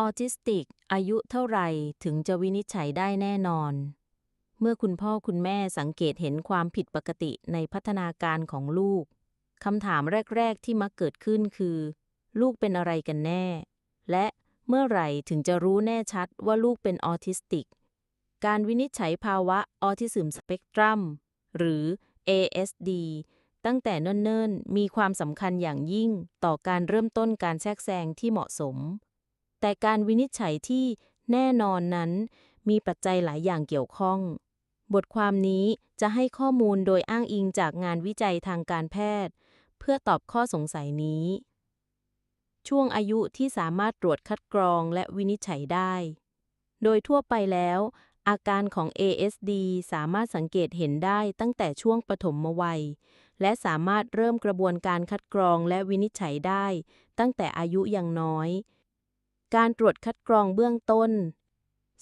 ออทิสติก อายุเท่าไหร่ถึงจะวินิจฉัยได้แน่นอน เมื่อคุณพ่อคุณแม่สังเกตเห็นความผิดปกติในพัฒนาการของลูกคำถามแรก ๆ ที่มักเกิดขึ้นคือ ลูกเป็นอะไรกันแน่ และเมื่อไหร่ถึงจะรู้แน่ชัดว่าลูกเป็นออทิสติก การวินิจฉัยภาวะออทิซึมสเปกตรัมหรือ ASD ตั้งแต่เนิ่น ๆ มีความสำคัญอย่างยิ่งต่อการเริ่มต้นการแทรกแซงที่เหมาะสม แต่การวินิจฉัยที่แน่นอนนั้น มีปัจจัยหลายอย่างเกี่ยวข้อง บทความนี้จะให้ข้อมูลโดยอ้างอิงจากงานวิจัยทางการแพทย์ เพื่อตอบข้อสงสัยนี้ ช่วงอายุที่สามารถตรวจคัดกรองและวินิจฉัยได้ โดยทั่วไปแล้ว อาการของ ASD สามารถสังเกตเห็นได้ตั้งแต่ช่วงปฐมวัย และสามารถเริ่มกระบวนการคัดกรองและวินิจฉัยได้ ตั้งแต่อายุยังน้อย การตรวจคัดกรองเบื้องต้น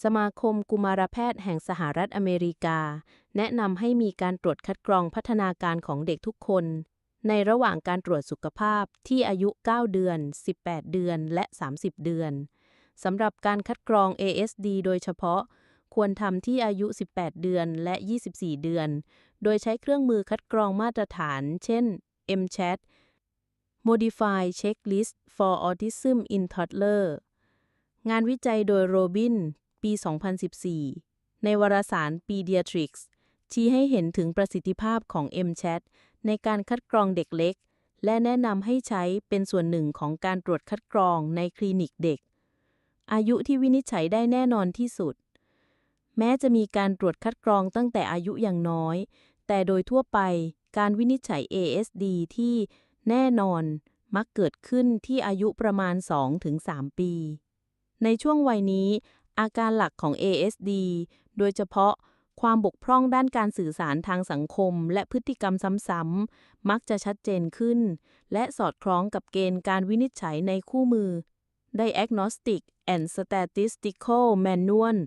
สมาคมกุมารแพทย์แห่งสหรัฐอเมริกา แนะนำให้มีการตรวจคัดกรองพัฒนาการของเด็กทุกคน ในระหว่างการตรวจสุขภาพที่อายุ 9 เดือน 18 เดือน และ 30 เดือนสำหรับการคัดกรอง ASD โดยเฉพาะ ควรทำที่อายุ 18 เดือนและ 24 เดือน โดยใช้เครื่องมือคัดกรองมาตรฐาน เช่น MCHAT Modified Checklist for Autism in Toddler งานวิจัยโดยโรบิน ปี 2014 ในวารสาร Pediatrics ชี้ให้เห็นถึงประสิทธิภาพของ MCHAT ในการคัดกรองเด็กเล็ก และแนะนำให้ใช้เป็นส่วนหนึ่งของการตรวจคัดกรองในคลินิกเด็ก อายุที่วินิจฉัยได้แน่นอนที่สุด แม้จะมีการตรวจคัดกรองตั้งแต่อายุอยังน้อย แต่โดยทั่วไปการวินิจฉัย ASD ที่แน่นอนมักเกิดขึ้นที่อายุประมาณ 2-3 ปี ในช่วงวัยนี้ อาการหลักของ ASD โดยเฉพาะความบกพร่องด้านการสื่อสารทางสังคม และพฤติกรรมซ้ำๆ มักจะชัดเจนขึ้น และสอดคล้องกับเกณฑ์การวินิจฉัยในคู่มือ Diagnostic and Statistical Manual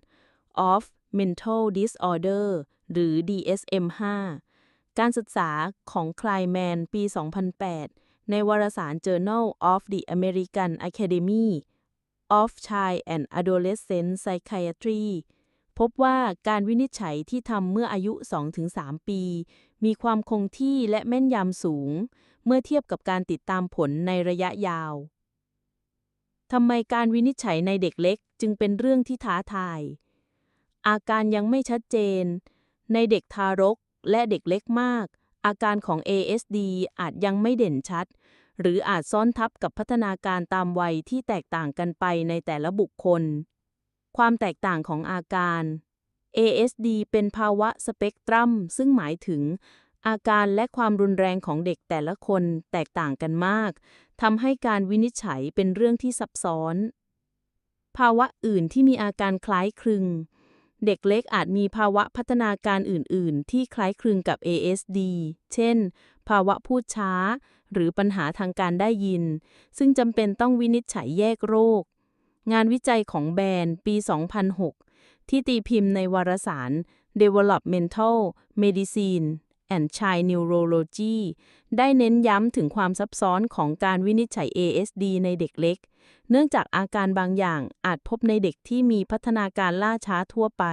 of Mental Disorder หรือ DSM-5 การศึกษาของคลายแมนปี 2008 ในวารสาร Journal of the American Academy of Child and Adolescent Psychiatry พบว่าการวินิจฉัยที่ทำเมื่ออายุ 2-3 ปี มีความคงที่และแม่นยำสูง เมื่อเทียบกับการติดตามผลในระยะยาว ทำไมการวินิจฉัยในเด็กเล็กจึงเป็นเรื่องที่ท้าทาย อาการยังไม่ชัดเจน ในเด็กทารกและเด็กเล็กมาก อาการของ ASD อาจยังไม่เด่นชัด หรืออาจซ้อนทับกับพัฒนาการตามวัยที่แตกต่างกันไปในแต่ละบุคคล ความแตกต่างของอาการ ASD เป็นภาวะสเปกตรัม ซึ่งหมายถึง อาการและความรุนแรงของเด็กแต่ละคนแตกต่างกันมากทำให้การวินิจฉัยเป็นเรื่องที่ซับซ้อน ภาวะอื่นที่มีอาการคล้ายคลึง เด็กเล็กอาจมีภาวะพัฒนาการอื่น ๆ ที่คล้ายคลึงกับ ASD เช่น ภาวะพูดช้า หรือปัญหาทางการได้ยิน ซึ่งจำเป็นต้องวินิจฉัยแยกโรค งานวิจัยของแบนปี 2006 ที่ตีพิมพ์ในวารสาร Developmental Medicine and Child Neurology ได้เน้นย้ำถึงความซับซ้อนของการวินิจฉัย ASD ในเด็กเล็ก เนื่องจากอาการบางอย่างอาจพบในเด็กที่มีพัฒนาการล่าช้าทั่วไป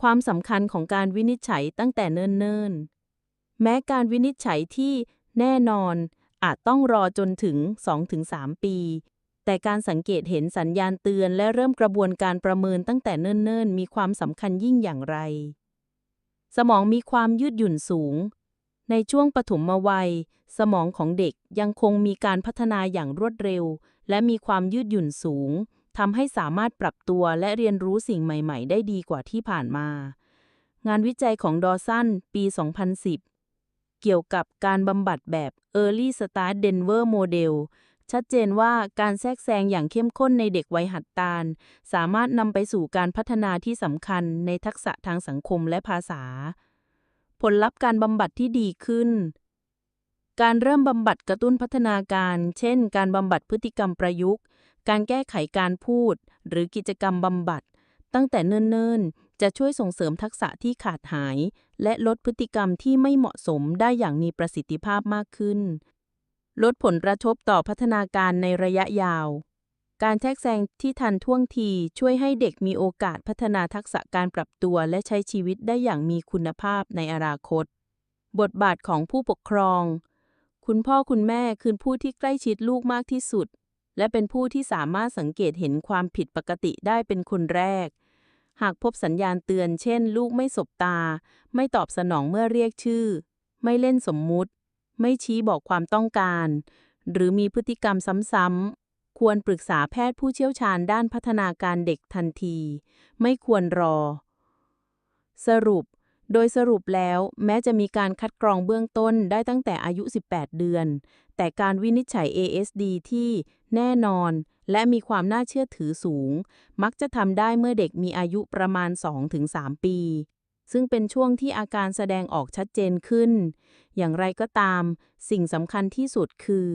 ความสำคัญของการวินิจฉัยตั้งแต่เนิ่นๆ แม้การวินิจฉัยที่แน่นอนอาจต้องรอจนถึง 2-3 ปี แต่การสังเกตเห็นสัญญาณเตือนและเริ่มกระบวนการประเมินตั้งแต่เนิ่นๆ มีความสำคัญยิ่งอย่างไร สมองมีความยืดหยุ่นสูง ในช่วงปฐมวัย สมองของเด็กยังคงมีการพัฒนาอย่างรวดเร็ว และมีความยืดหยุ่นสูงทำให้สามารถปรับตัวและเรียนรู้สิ่งใหม่ ๆ ได้ดีกว่าที่ผ่านมา งานวิจัยของดอสันปี 2010 เกี่ยวกับการบำบัดแบบ Early Start Denver Model ชัดเจนว่าการแทรกแซงอย่างเข้มข้นในเด็กวัยหัดตาล สามารถนำไปสู่การพัฒนาที่สำคัญในทักษะทางสังคมและภาษา ผลลัพธ์การบำบัดที่ดีขึ้น การเริ่มบำบัดกระตุ้นพัฒนาการ เช่น การบำบัดพฤติกรรมประยุกต์ การแก้ไขการพูด หรือกิจกรรมบำบัด ตั้งแต่เนิ่น ๆ จะช่วยส่งเสริมทักษะที่ขาดหาย และลดพฤติกรรมที่ไม่เหมาะสมได้อย่างมีประสิทธิภาพมากขึ้น ลดผลกระทบต่อพัฒนาการในระยะยาว การแทรกแซงที่ทันท่วงทีช่วยให้เด็กมีโอกาสพัฒนาทักษะการปรับตัวและใช้ชีวิตได้อย่างมีคุณภาพในอนาคต บทบาทของผู้ปกครอง คุณพ่อคุณแม่คือผู้ที่ใกล้ชิดลูกมากที่สุด และเป็นผู้ที่สามารถสังเกตเห็นความผิดปกติได้เป็นคนแรก หากพบสัญญาณเตือน เช่น ลูกไม่สบตา ไม่ตอบสนองเมื่อเรียกชื่อ ไม่เล่นสมมุติ ไม่ชี้บอกความต้องการ หรือมีพฤติกรรมซ้ำๆ ควรปรึกษาแพทย์ผู้เชี่ยวชาญด้านพัฒนาการเด็กทันที ไม่ควรรอ สรุป โดยสรุปแล้วแม้จะมีการคัดกรองเบื้องต้นได้ตั้งแต่อายุ 18 เดือน แต่การวินิจฉัย ASD ที่แน่นอน และมีความน่าเชื่อถือสูง มักจะทำได้เมื่อเด็กมีอายุประมาณ 2-3 ปี ซึ่งเป็นช่วงที่อาการแสดงออกชัดเจนขึ้น อย่างไรก็ตาม สิ่งสำคัญที่สุดคือ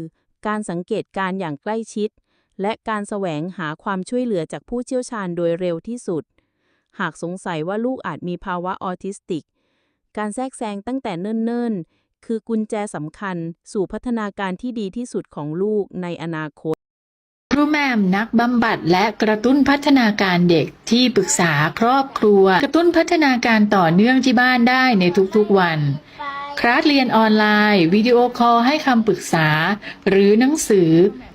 การสังเกตการอย่างใกล้ชิด และการแสวงหาความช่วยเหลือจากผู้เชี่ยวชาญโดยเร็วที่สุด หากสงสัยว่าลูกอาจมีภาวะออทิสติก การแทรกแซงตั้งแต่เนิ่น ๆ คือกุญแจสำคัญสู่พัฒนาการที่ดีที่สุดของลูกในอนาคต ครูแหม่มนักบำบัดและกระตุ้นพัฒนาการเด็กที่ปรึกษาครอบครัว กระตุ้นพัฒนาการต่อเนื่องที่บ้านได้ในทุกๆวัน คลาสเรียนออนไลน์ วิดีโอคอลให้คำปรึกษา หรือหนังสือ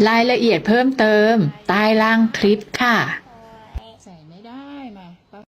รายละเอียดเพิ่มเติมใต้ล่างคลิปค่ะ